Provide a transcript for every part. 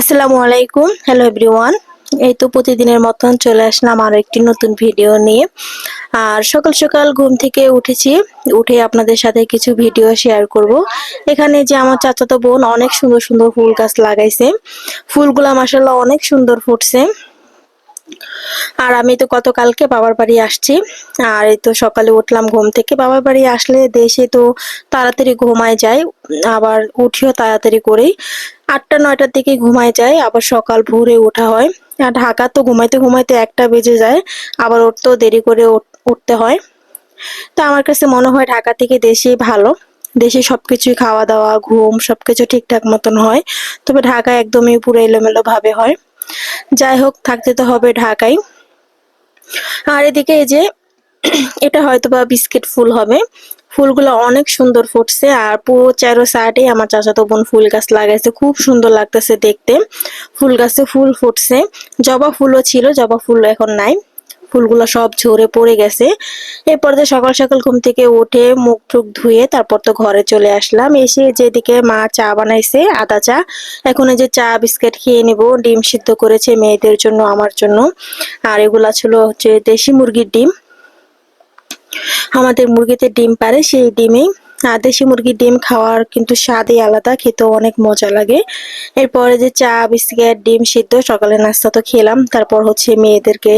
আসসালামু আলাইকুম। Hello everyone এই তো প্রতিদিনের মতন চলে আসলাম আরও একটি নতুন ভিডিও নিয়ে। আর সকাল সকাল ঘুম থেকে উঠেছি। উঠে আপনাদের সাথে কিছু ভিডিও শেয়ার করব। এখানে যে আমার চাচাতো বোন অনেক সুন্দর সুন্দর ফুল গাছ লাগাইছে। ফুলগুলা মাসাল্লাহ অনেক সুন্দর ফুটছে। আর আমি তো গতকালকে বাবার বাড়ি আসছি। আর এই তো সকালে উঠলাম ঘুম থেকে। বাবার বাড়ি আসলে দেশে তো তাড়াতাড়ি ঘুমায় যায়, আবার উঠিও তাড়াতাড়ি করেই। আটটা, নয়টার দিকে ঘুমায় যায়, আবার সকাল ভোরে ওঠা হয়। আর ঢাকা তো ঘুমাইতে ঘুমাইতে একটা বেজে যায়, আবার উঠতেও দেরি করে উঠতে হয়। তো আমার কাছে মনে হয় ঢাকা থেকে দেশেই ভালো। দেশে সবকিছুই খাওয়া দাওয়া, ঘুম সবকিছু ঠিকঠাক মতন হয়। তবে ঢাকা একদমই পুরো এলোমেলো ভাবে হয়। যাই হোক, থাকতে তো হবে ঢাকায়। আর এদিকে এই যে, এটা হয়তো বা বিস্কিট ফুল হবে। ফুলগুলো অনেক সুন্দর ফুটছে, আর পুরো চারো সাইডে আমার চাচাতো বোন ফুল গাছ লাগাইছে। খুব সুন্দর লাগতেছে দেখতে। ফুল গাছে ফুল ফুটছে। জবা ফুলও ছিল, জবা ফুল এখন নাই। ফুলগুলো সব ঝরে পড়ে গেছে। এরপর যে সকাল সকাল ঘুম থেকে উঠে মুখ টুক ধুয়ে তারপর তো ঘরে চলে আসলাম। এসে যেদিকে মা চা বানাইছে, আদা চা, এখন যে চা, বিস্কিট খেয়ে নিব, ডিম সিদ্ধ করেছে মেয়েদের জন্য, আমার জন্য। আর এগুলা ছিল হচ্ছে দেশি মুরগির ডিম। আমাদের মুরগিতে ডিম পারে, সেই ডিমেই দেশি মুরগির ডিম খাওয়ার কিন্তু স্বাদই আলাদা, খেতেও অনেক মজা লাগে। এরপরে যে চা, বিস্কিট, ডিম সিদ্ধ, সকালে নাস্তা তো খেলাম। তারপর হচ্ছে মেয়েদেরকে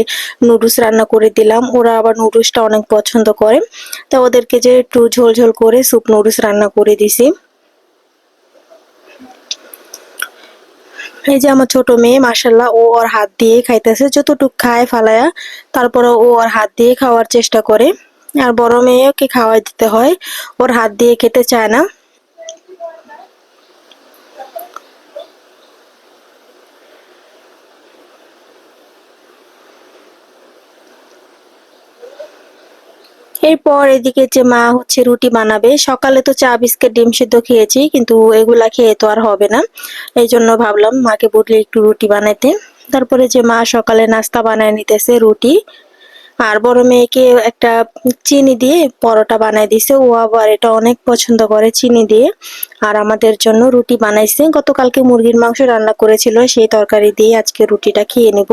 নুডলস রান্না করে দিলাম। ওরা আবার নুডলসটা অনেক পছন্দ করে। তা ওদেরকে যে একটু ঝোল ঝোল করে স্যুপ নুডলস রান্না করে দিছি। এই যে আমার ছোট মেয়ে মাসাল্লাহ ও ওর হাত দিয়ে খাইতেছে। যতটুক খায় ফালায়া তারপরে ও ওর হাত দিয়ে খাওয়ার চেষ্টা করে। আর বড় মেয়েকে খাওয়াই দিতে হয়। ওর হাত দিয়ে খেতে চায় না। এরপর এদিকে যে মা হচ্ছে রুটি বানাবে, সকালে তো চা, বিস্কিট, ডিম সিদ্ধ খেয়েছি, কিন্তু এগুলা খেয়ে তো আর হবে না। এই জন্য ভাবলাম মাকে বললে একটু রুটি বানাইতে। তারপরে যে মা সকালে নাস্তা বানায় নিতেছে রুটি আর বড় মেয়েকে একটা চিনি দিয়ে পরোটা বানাই দিছে। ও আবার এটা অনেক পছন্দ করে চিনি দিয়ে। আর আমাদের জন্য রুটি বানাইছে। গতকালকে মুরগির মাংস রান্না করেছিল। সেই তরকারি দিয়ে আজকে রুটিটা খেয়ে নেব।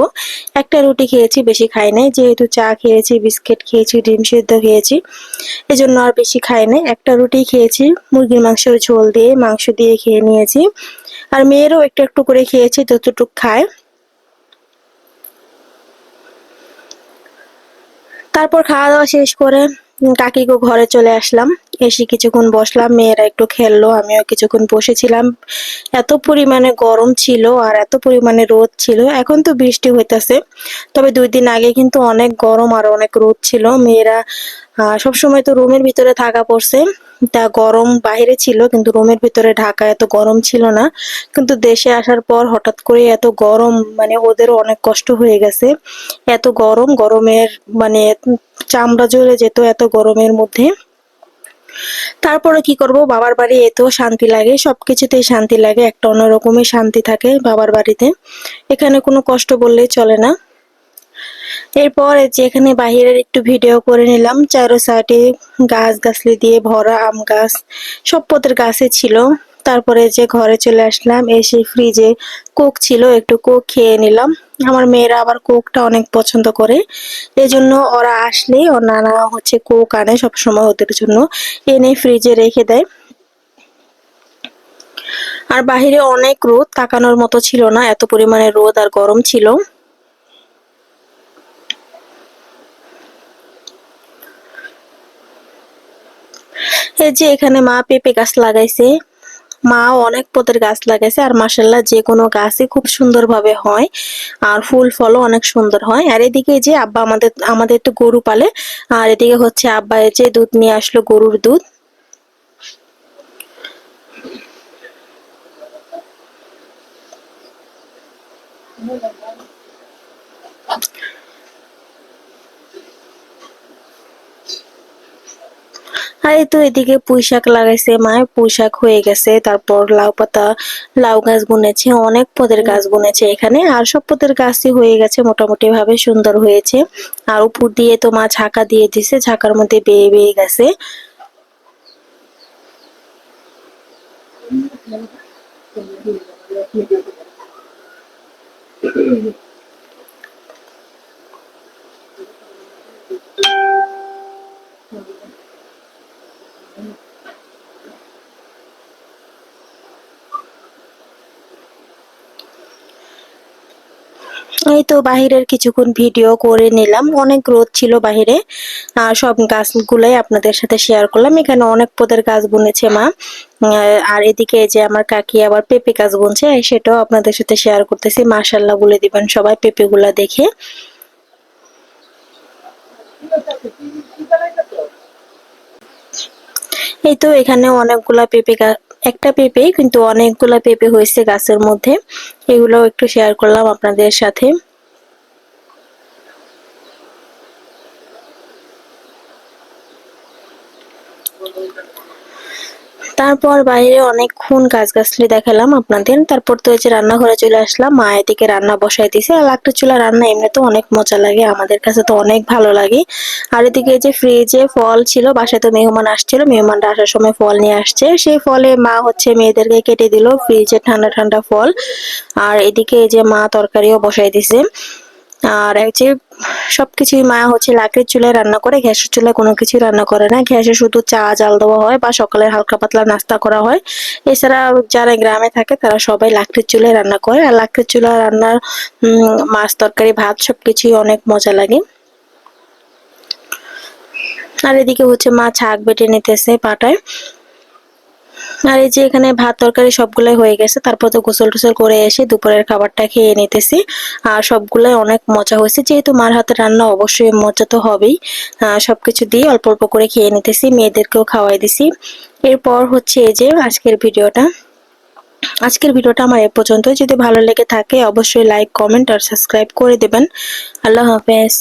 একটা রুটি খেয়েছি, বেশি খাই নাই। যেহেতু চা খেয়েছি, বিস্কিট খেয়েছি, ডিম সেদ্ধ খেয়েছি, এজন্য আর বেশি খাই নাই। একটা রুটি খেয়েছি, মুরগির মাংসের ঝোল দিয়ে মাংস দিয়ে খেয়ে নিয়েছি। আর মেয়েরও একটু একটু করে খেয়েছি, যতটুকু খায়। তারপর খাওয়া দাওয়া শেষ করে কাকিগো ঘরে চলে আসলাম। এসে কিছুক্ষণ বসলাম, মেয়েরা একটু খেললো, আমিও কিছুক্ষণ বসেছিলাম। এত পরিমাণে গরম ছিল আর এত পরিমাণে রোদ ছিল, এখন তো বৃষ্টি হইতেছে। তবে দুই দিন আগে কিন্তু অনেক গরম আর অনেক রোদ ছিল। মেয়েরা সবসময় তো রুমের ভিতরে থাকা পড়ছে। তা গরম বাইরে ছিল, কিন্তু রুমের ভিতরে ঢাকা এত গরম ছিল না। কিন্তু দেশে আসার পর হঠাৎ করে এত গরম মানে ওদেরও অনেক কষ্ট হয়ে গেছে। এত গরম, গরমের মানে চামড়া জ্বলে যেত এত গরমের মধ্যে। তারপরে কি করব, বাবার বাড়ি এতেও শান্তি লাগে, সবকিছুতেই শান্তি লাগে, একটা অন্যরকমের শান্তি থাকে বাবার বাড়িতে। এখানে কোনো কষ্ট বললেই চলে না। এরপর যে এখানে বাহিরের একটু ভিডিও করে নিলাম চারো সাইডে গাছ গাছলি দিয়ে ভরা আম গাছ, সব পদের গাছে ছিল। তারপরে যে ঘরে চলে আসলাম, এসে ফ্রিজে কোক ছিল, একটু কোক খেয়ে নিলাম। আমার মেয়েরা আবার কোকটা অনেক পছন্দ করে এই জন্য ওরা আসলে ওর নানা হচ্ছে কোক আনে সবসময় ওদের জন্য, এনে ফ্রিজে রেখে দেয়। আর বাহিরে অনেক রোদ, তাকানোর মতো ছিল না, এত পরিমাণে রোদ আর গরম ছিল। এই যে এখানে মা পেঁপে গাছ লাগাইছে। মা অনেক পদের গাছ লাগাইছে আর মাসাল্লাহ যে কোনো গাছই খুব সুন্দরভাবে হয় আর ফুল ফলও অনেক সুন্দর হয়। আর এদিকে যে আব্বা আমাদের আমাদের তো গরু পালে, আর এদিকে হচ্ছে আব্বা যে দুধ নিয়ে আসলো গরুর দুধ। আর তো এদিকে পুঁই শাক লাগাইছে, মায়ের পুঁই শাক হয়ে গেছে, তারপর লাউ পাতা, লাউ গাছ বুনেছে, অনেক পদের গাছ বুনেছে এখানে, আর সব পদের গাছই হয়ে গেছে মোটামুটি ভাবে সুন্দর হয়েছে। আর উপর দিয়ে তো মা ঝাঁকা দিয়ে দিছে, ঝাঁকার মধ্যে বেয়ে বেয়ে গেছে। এই তো বাহিরের কিছুক্ষণ ভিডিও করে নিলাম। অনেক রোদ ছিল বাহিরে। আর সব গাছগুলাই আপনাদের সাথে শেয়ার করলাম। এখানে অনেক পদের গাছ বুনেছে মা। আর এদিকে যে আমার কাকি আবার পেঁপে গাছ বুনছে, সেটাও আপনাদের সাথে শেয়ার করতেছি। মাশাল্লাহ বলে দিবেন সবাই পেঁপে গুলা দেখে। এই তো এখানে অনেকগুলা পেঁপে গাছ একটা পেঁপে, কিন্তু অনেকগুলা পেঁপে হয়েছে গাছের মধ্যে। এগুলো একটু শেয়ার করলাম আপনাদের সাথে। তারপর বাইরে অনেকক্ষণ গাছগাছলি দেখালাম আপনাদের। তারপর তো এই যে রান্নাঘরে চলে আসলাম, মা এদিকে রান্না বসাই দিছে। আর একটা চুলা রান্না এমনি তো অনেক মজা লাগে, আমাদের কাছে তো অনেক ভালো লাগে। আর এদিকে যে ফ্রিজে ফল ছিল, বাসায় তো মেহমান আসছিল, মেহমানরা আসার সময় ফল নিয়ে আসছে। সেই ফলে মা হচ্ছে মেয়েদেরকে কেটে দিল ফ্রিজে ঠান্ডা ঠান্ডা ফল। আর এদিকে যে মা তরকারিও বসাই দিছে। আর যে সবকিছুই মা হচ্ছে, লাকড়ির চুলায় রান্না করে, গ্যাসের চুলায় কোনো কিছু রান্না করে না। গ্যাসে শুধু চা, জাল দেওয়া হয় বা সকালে হালকা পাতলা নাস্তা করা হয়। এছাড়া যারা গ্রামে থাকে, তারা সবাই লাকড়ির চুলায় রান্না করে। আর লাকড়ির চুলা রান্নার মাছ, তরকারি, ভাত সবকিছুই অনেক মজা লাগে। আর এদিকে হচ্ছে মা ছাক বেটে নিতেছে পাটায়। আর এই যে এখানে ভাত তরকারি সবগুলাই হয়ে গেছে, তারপর তো গোসল টোসল করে এসে দুপুরের খাবারটা খেয়ে নিতেছি। আর সবগুলাই অনেক মজা হয়েছে, যেহেতু মার হাতে রান্না অবশ্যই মজা তো হবেই। সবকিছু দিয়ে অল্প অল্প করে খেয়ে নিতেছি, মেয়েদেরকেও খাওয়াই দিছি। এরপর হচ্ছে এই যে আজকের ভিডিওটা। আজকের ভিডিওটা আমার এ পর্যন্ত যদি ভালো লেগে থাকে, অবশ্যই লাইক, কমেন্ট আর সাবস্ক্রাইব করে দেবেন। আল্লাহ হাফেজ।